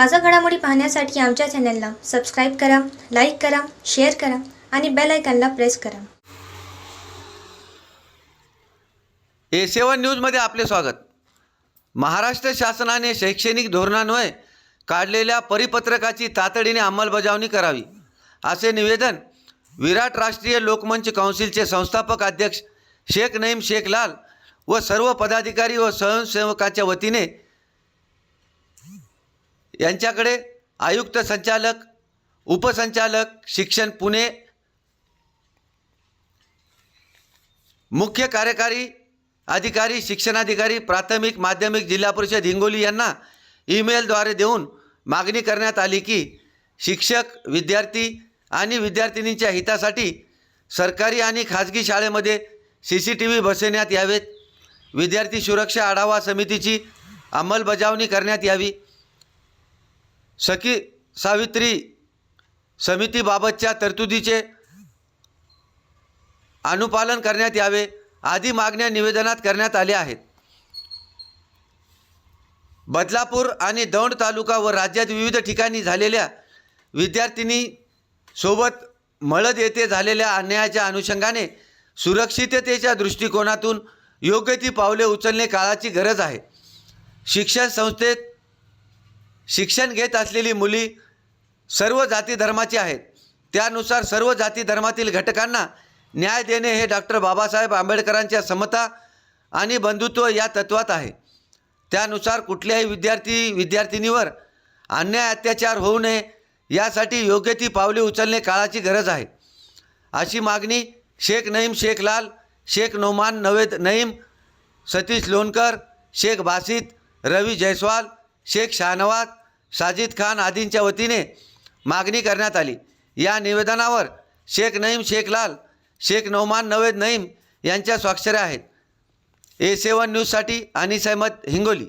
ताजा घडामोडी पाहण्यासाठी आमच्या चॅनलला सबस्क्राईब करा लाईक करा शेअर करा आणि बेल आयकॉनला प्रेस करा. ए सेवन न्यूजमध्ये आपले स्वागत. महाराष्ट्र शासनाने शैक्षणिक धोरणान्वये काढलेल्या परिपत्रकाची तातडीने अंमलबजावणी करावी असे निवेदन विराट राष्ट्रीय लोकमंच काउन्सिलचे संस्थापक अध्यक्ष शेख नईम शेख लाल व सर्व पदाधिकारी व स्वयंसेवकाच्या वतीने यांच्याकडे आयुक्त संचालक उपसंचालक शिक्षण पुणे मुख्य कार्यकारी अधिकारी शिक्षणाधिकारी प्राथमिक माध्यमिक जिल्हा परिषद हिंगोली यांना ईमेलद्वारे देऊन मागणी करण्यात आली की शिक्षक विद्यार्थी आणि विद्यार्थिनींच्या हितासाठी सरकारी आणि खाजगी शाळेमध्ये सी सी टी व्ही बसवण्यात यावेत. विद्यार्थी सुरक्षा आढावा समितीची अंमलबजावणी करण्यात यावी. सखी सावित्री समितीबाबतच्या तरतुदीचे अनुपालन करण्यात यावे आदी मागण्या निवेदनात करण्यात आल्या आहेत. बदलापूर आणि दौंड तालुका व राज्यात विविध ठिकाणी झालेल्या विद्यार्थिनी सोबत मळद येथे झालेल्या अन्यायाच्या अनुषंगाने सुरक्षिततेच्या दृष्टिकोनातून योग्य ती पावले उचलणे काळाची गरज आहे. शिक्षण संस्थेत शिक्षण घेत असलेली मुली सर्व जाती धर्माची आहेत. त्यानुसार सर्व जाती धर्मातील घटकांना न्याय देणे हे डॉक्टर बाबासाहेब आंबेडकरांच्या समता आणि बंधुत्व या तत्वात आहे. त्यानुसार कुठल्याही विद्यार्थी विद्यार्थिनीवर अन्याय अत्याचार होऊ नये यासाठी योग्य ती पावले उचलणे काळाची गरज आहे. अशी मागणी शेख नईम शेख लाल शेख नोमान नवेद नईम सतीश लोणकर शेख बासित रवी जयस्वाल शेख शाहनवाज साजिद खान आदींच्या वतीने मागणी करण्यात आली. या निवेदनावर शेख नईम शेख लाल शेख नौमान नवेद नईम यांच्या स्वाक्षऱ्या आहेत. ए सेवन न्यूजसाठी अनिस अहमद हिंगोली.